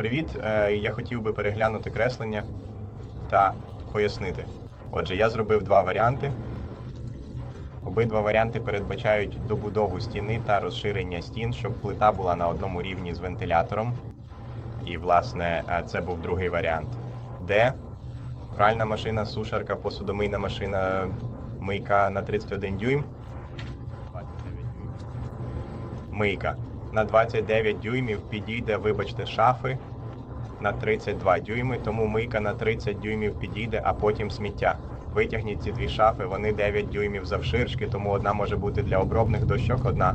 Привіт! Е, Я хотів би переглянути креслення та пояснити. Отже, я зробив два варіанти. Обидва варіанти передбачають добудову стіни та розширення стін, щоб плита була на одному рівні з вентилятором. І, власне, е, це був другий варіант. Де пральна машина, сушарка, посудомийна машина, мийка на 31 дюйм. Мийка. На 29 дюймів підійде, вибачте, шафи на 32 дюйми, тому мийка на 30 дюймів підійде, а потім сміття. Витягніть ці дві шафи, вони 9 дюймів завширшки, тому одна може бути для обробних дощок, одна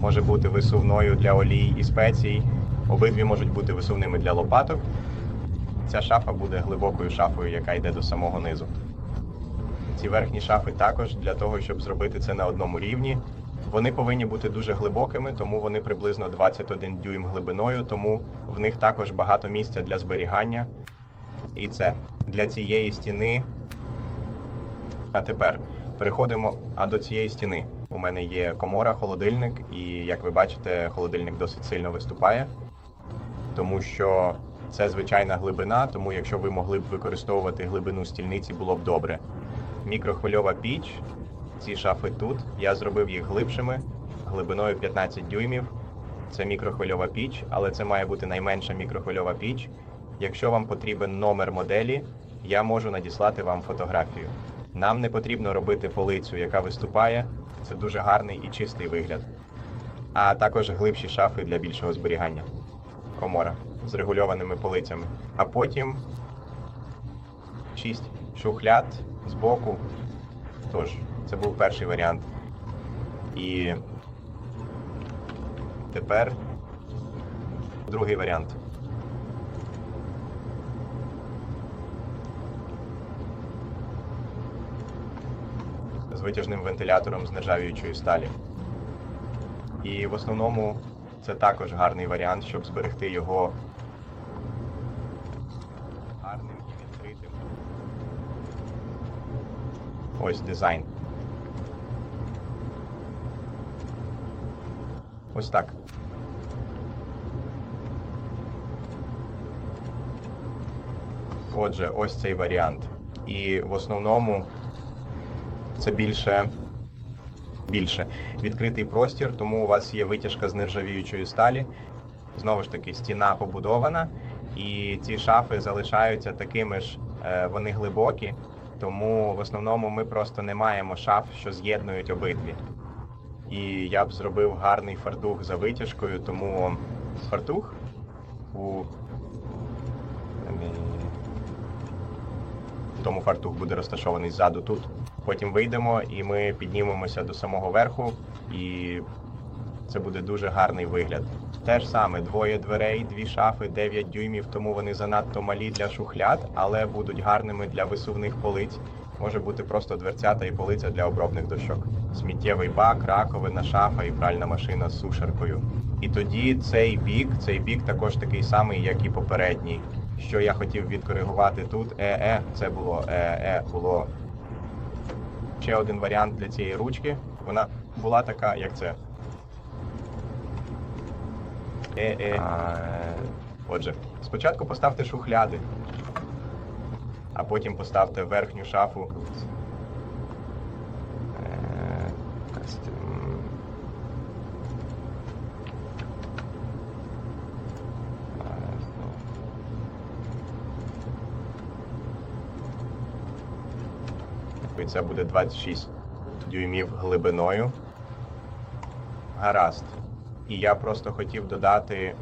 може бути висувною для олій і спецій. Обидві можуть бути висувними для лопаток. Ця шафа буде глибокою шафою, яка йде до самого низу. Ці верхні шафи також для того, щоб зробити це на одному рівні. Вони повинні бути дуже глибокими, тому вони приблизно 21 дюйм глибиною, тому в них також багато місця для зберігання. І це для цієї стіни. А тепер переходимо а до цієї стіни. У мене є комора, холодильник, і як ви бачите, холодильник досить сильно виступає, тому що це звичайна глибина, тому якщо ви могли б використовувати глибину стільниці, було б добре. Мікрохвильова піч, ці шафи тут. Я зробив їх глибшими, глибиною 15 дюймів. Це мікрохвильова піч, але це має бути найменша мікрохвильова піч. Якщо вам потрібен номер моделі, я можу надіслати вам фотографію. Нам не потрібно робити полицю, яка виступає. Це дуже гарний і чистий вигляд. А також глибші шафи для більшого зберігання. Комора з регульованими полицями. А потім шість шухляд з боку. Тож, це був перший варіант. І тепер другий варіант. З витяжним вентилятором з нержавіючої сталі. І в основному це також гарний варіант, щоб зберегти його Ось дизайн. Ось так. Отже, ось цей варіант. І в основному це більше. Більше відкритий простір, тому у вас є витяжка з нержавіючої сталі. Знову ж таки, стіна побудована, і ці шафи залишаються такими ж, е, вони глибокі, тому в основному ми просто не маємо шаф, що з'єднують обидві. І я б зробив гарний фартух за витяжкою, тому фартух у тому фартух буде розташований ззаду тут. Потім вийдемо і ми піднімемося до самого верху, і це буде дуже гарний вигляд. Те ж саме, двоє дверей, дві шафи, 9 дюймів, тому вони занадто малі для шухляд, але будуть гарними для висувних полиць. Може бути просто дверцята і полиця для обробних дощок. Сміттєвий бак, раковина, шафа і пральна машина з сушаркою. І тоді цей бік, цей бік також такий самий, як і попередній. Що я хотів відкоригувати тут, е-е, це було е-е, було ще один варіант для цієї ручки. Вона була така, як це. Е-е. Отже, спочатку поставте шухляди, а потім поставте верхню шафу. Е, костюм. І це буде 26 дюймів глибиною. Гаразд. І я просто хотів додати,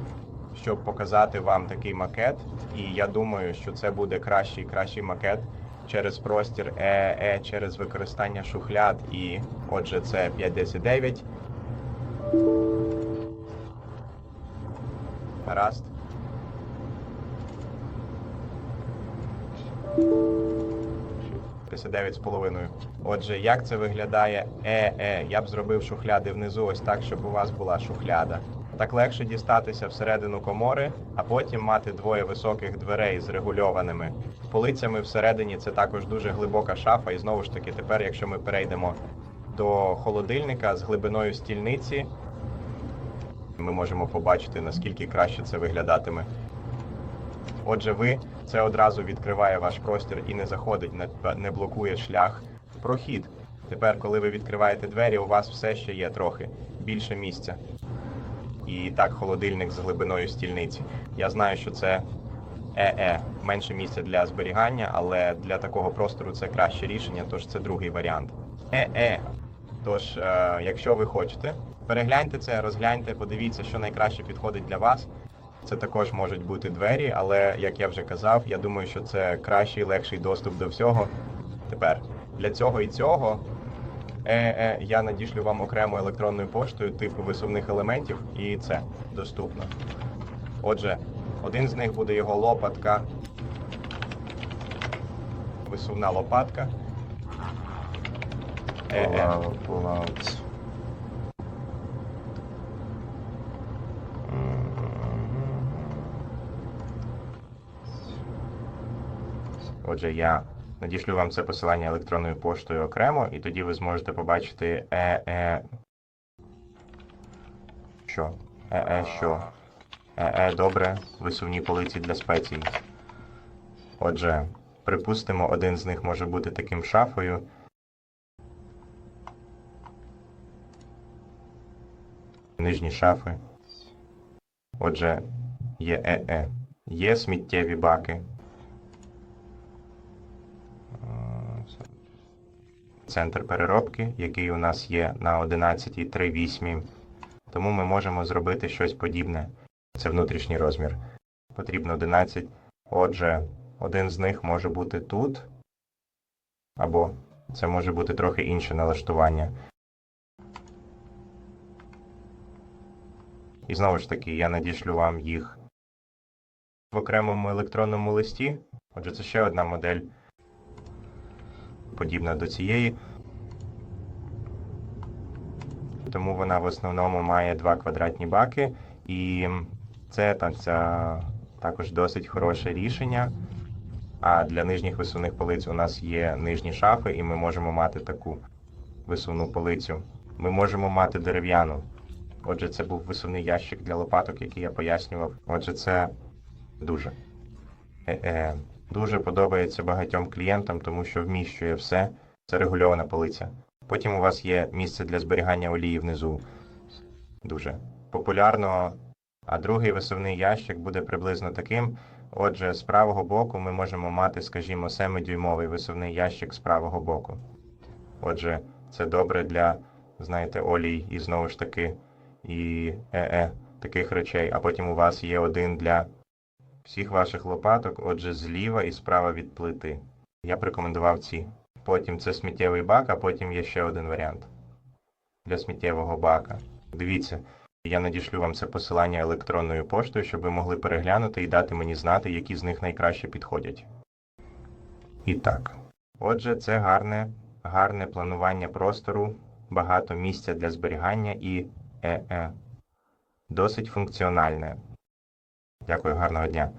щоб показати вам такий макет. І я думаю, що це буде кращий кращий макет через простір ЕЕ, через використання шухляд. І отже, це 5.10.9. Гаразд. З половиною. Отже, як це виглядає ЕЕ? Я б зробив шухляди внизу, ось так, щоб у вас була шухляда. Так легше дістатися всередину комори, а потім мати двоє високих дверей з регульованими полицями всередині. Це також дуже глибока шафа. І знову ж таки, тепер, якщо ми перейдемо до холодильника з глибиною стільниці, ми можемо побачити, наскільки краще це виглядатиме. Отже, ви це одразу відкриває ваш простір і не заходить, не, блокує шлях. Прохід. Тепер, коли ви відкриваєте двері, у вас все ще є трохи більше місця. І так, холодильник з глибиною стільниці. Я знаю, що це ЕЕ, менше місця для зберігання, але для такого простору це краще рішення, тож це другий варіант. ЕЕ. Тож, е, якщо ви хочете, перегляньте це, розгляньте, подивіться, що найкраще підходить для вас. Це також можуть бути двері, але як я вже казав, я думаю, що це кращий, легший доступ до всього. Тепер для цього і цього е, е, я надішлю вам окремо електронною поштою типу висувних елементів, і це доступно. Отже, один з них буде його лопатка. Висувна лопатка. Е, е. Отже, я надішлю вам це посилання електронною поштою окремо, і тоді ви зможете побачити е, е... Що? Е, е, що? Е, е, добре, висувні полиці для спецій. Отже, припустимо, один з них може бути таким шафою. Нижні шафи. Отже, є ЕЕ. Є сміттєві баки. Центр переробки, який у нас є на 11.3.8. Тому ми можемо зробити щось подібне. Це внутрішній розмір. Потрібно 11. Отже, один з них може бути тут. Або це може бути трохи інше налаштування. І знову ж таки, я надішлю вам їх в окремому електронному листі. Отже, це ще одна модель, подібна до цієї. Тому вона в основному має два квадратні баки, і це так, це також досить хороше рішення. А для нижніх висувних полиць у нас є нижні шафи, і ми можемо мати таку висувну полицю. Ми можемо мати дерев'яну. Отже, це був висувний ящик для лопаток, який я пояснював. Отже, це дуже. Е-е. Дуже подобається багатьом клієнтам, тому що вміщує все. Це регульована полиця. Потім у вас є місце для зберігання олії внизу. Дуже популярно. А другий висувний ящик буде приблизно таким. Отже, з правого боку ми можемо мати, скажімо, 7-дюймовий висувний ящик з правого боку. Отже, це добре для, знаєте, олій і знову ж таки, і е-е, таких речей. А потім у вас є один для всіх ваших лопаток, отже, зліва і справа від плити. Я б рекомендував ці. Потім це сміттєвий бак, а потім є ще один варіант для сміттєвого бака. Дивіться, я надішлю вам це посилання електронною поштою, щоб ви могли переглянути і дати мені знати, які з них найкраще підходять. І так. Отже, це гарне, гарне планування простору, багато місця для зберігання і е-е. Досить функціональне. Дякую, гарного дня.